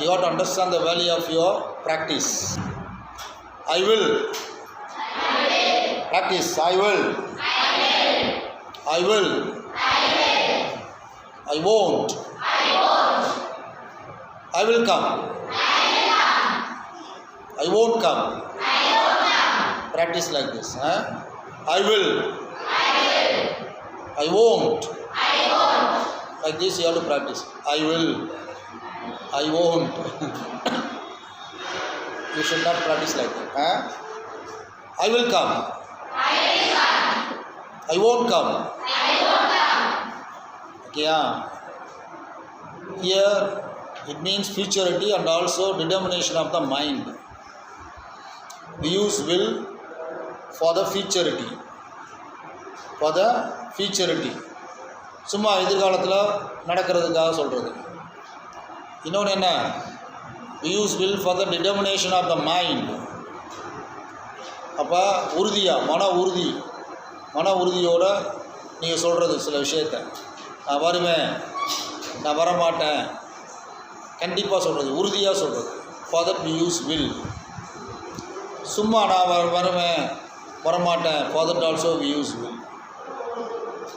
you have to understand the value of your practice. I will. Practice. I will. I will. I won't. I won't. I will come. I won't come. I won't come. Practice like this. Huh? I will. I won't. Like this you have to practice. I will. I won't. you should not practice like that. Huh? I will come. I won't come. Okay, yeah. Here it means futurity and also determination of the mind. We use will for the futurity. For the futurity. சும்மா எதிர்காலத்தில் நடக்கிறதுக்காக சொல்கிறது இன்னொன்று என்ன? Use will for the determination of the mind அப்போ உறுதியாக மன உறுதி மன உறுதியோடு நீங்கள் சொல்கிறது சில விஷயத்த. நான் வருவேன் நான் வரமாட்டேன். கண்டிப்பாக சொல்கிறது உறுதியாக சொல்கிறது ஃபார் தட் யூஸ் வில் சும்மா நான் வ வருவேன் வரமாட்டேன். For that also we use will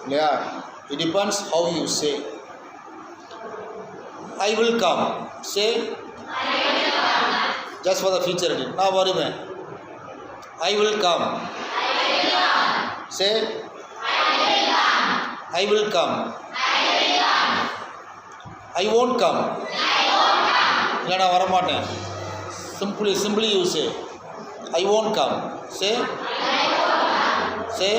இல்லையா? It depends how you say I will come say just for the future நான் வருவேன் I will come say I will come I won't come இல்லை நான் வரமாட்டேன். Simply simply use I won't come say say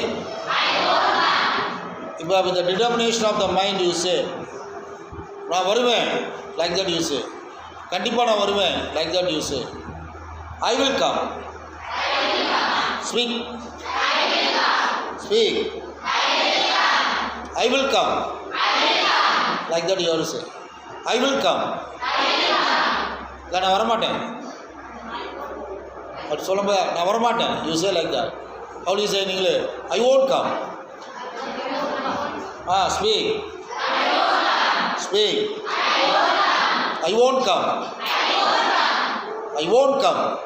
இப்போ இந்த determination of the mind use நான் வருவேன். Like that news கண்டிப்பாக நான் வருவேன். Like that news I will come speak speak I will come like that you I will come இல்லை நான் வரமாட்டேன். அப்படி சொல்லும்போது நான் வரமாட்டேன். You say like that how you say நீங்களே I won't come ah speak speak. I won't come. I won't come.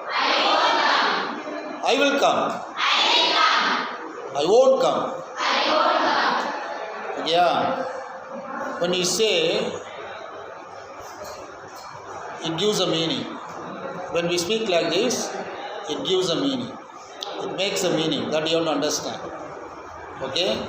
I will come. I won't come. Yeah. When you say, it gives a meaning. When we speak like this, it gives a meaning. It makes a meaning that you have to understand. Okay?